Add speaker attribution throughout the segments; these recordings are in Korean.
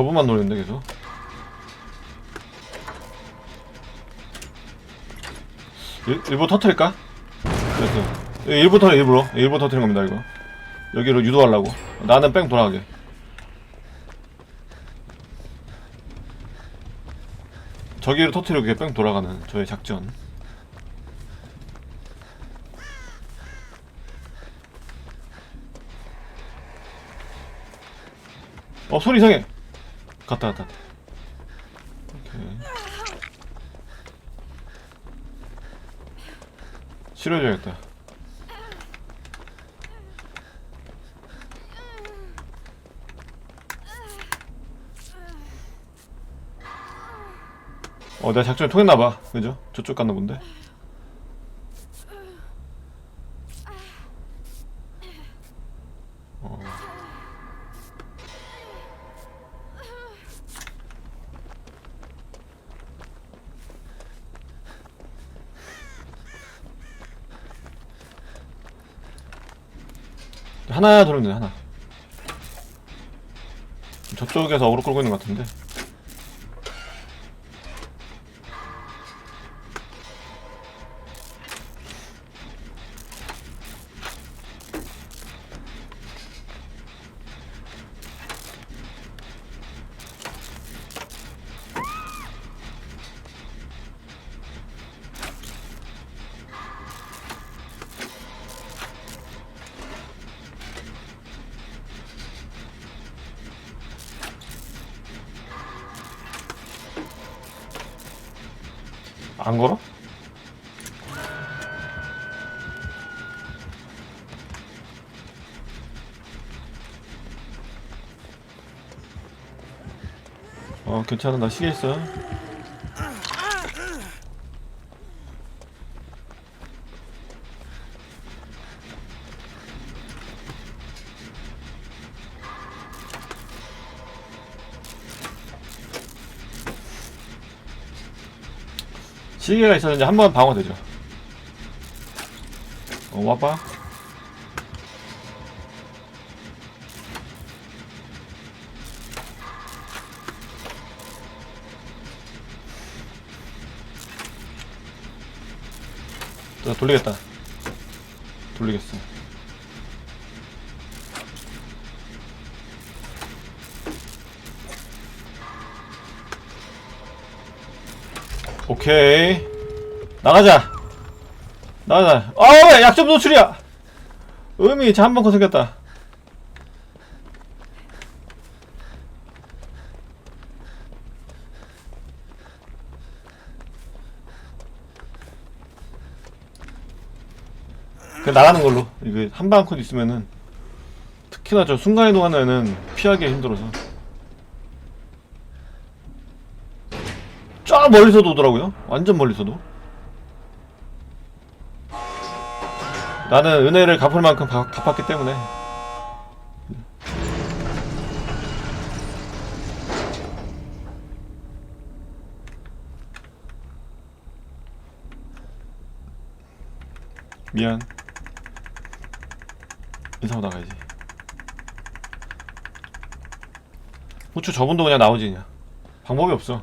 Speaker 1: 저분만 노리는데 계속. 일, 일부 터트릴까? 됐어 예, 일부 터트 일부러. 일부 터트린 겁니다 이거. 여기로 유도하려고. 나는 뺑 돌아가게. 저기로 터트리고 뺑 돌아가는 저의 작전. 어 소리 이상해 갔다 갔다. 오케이. 치료해줘야겠다. 어 내가 작전이 통했나봐. 그죠? 저쪽 갔나 본데 어. 하나 돌면 돼 하나. 저쪽에서 어그로 끌고 있는 것 같은데 안 걸어? 어 괜찮아 나 있어 시계가 이제 한번 방어되죠. 어 와봐 자 돌리겠다. 돌리겠어 오케이. 나가자. 나가자. 어왜? 약점 노출이야. 음이 한번 거 생겼다. 그 나가는 걸로. 이거 한방 코드 있으면은 특히나 저 순간이동하는 피하기 힘들어서 쫙 멀리서도 오더라고요. 완전 멀리서도. 나는 은혜를 갚을 만큼 바- 갚았기 때문에. 미안. 인사하고 나가야지. 후추 저분도 그냥 나오지 그냥. 방법이 없어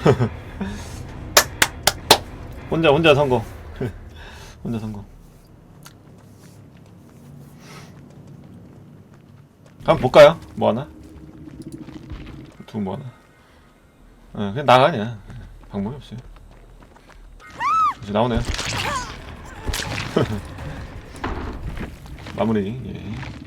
Speaker 1: 혼자 혼자 성공 혼자 성공 한번 볼까요? 뭐 하나? 두뭐 하나? 어, 그냥 나가 그냥 방법이 없어요 이제 나오네요 마무리 예.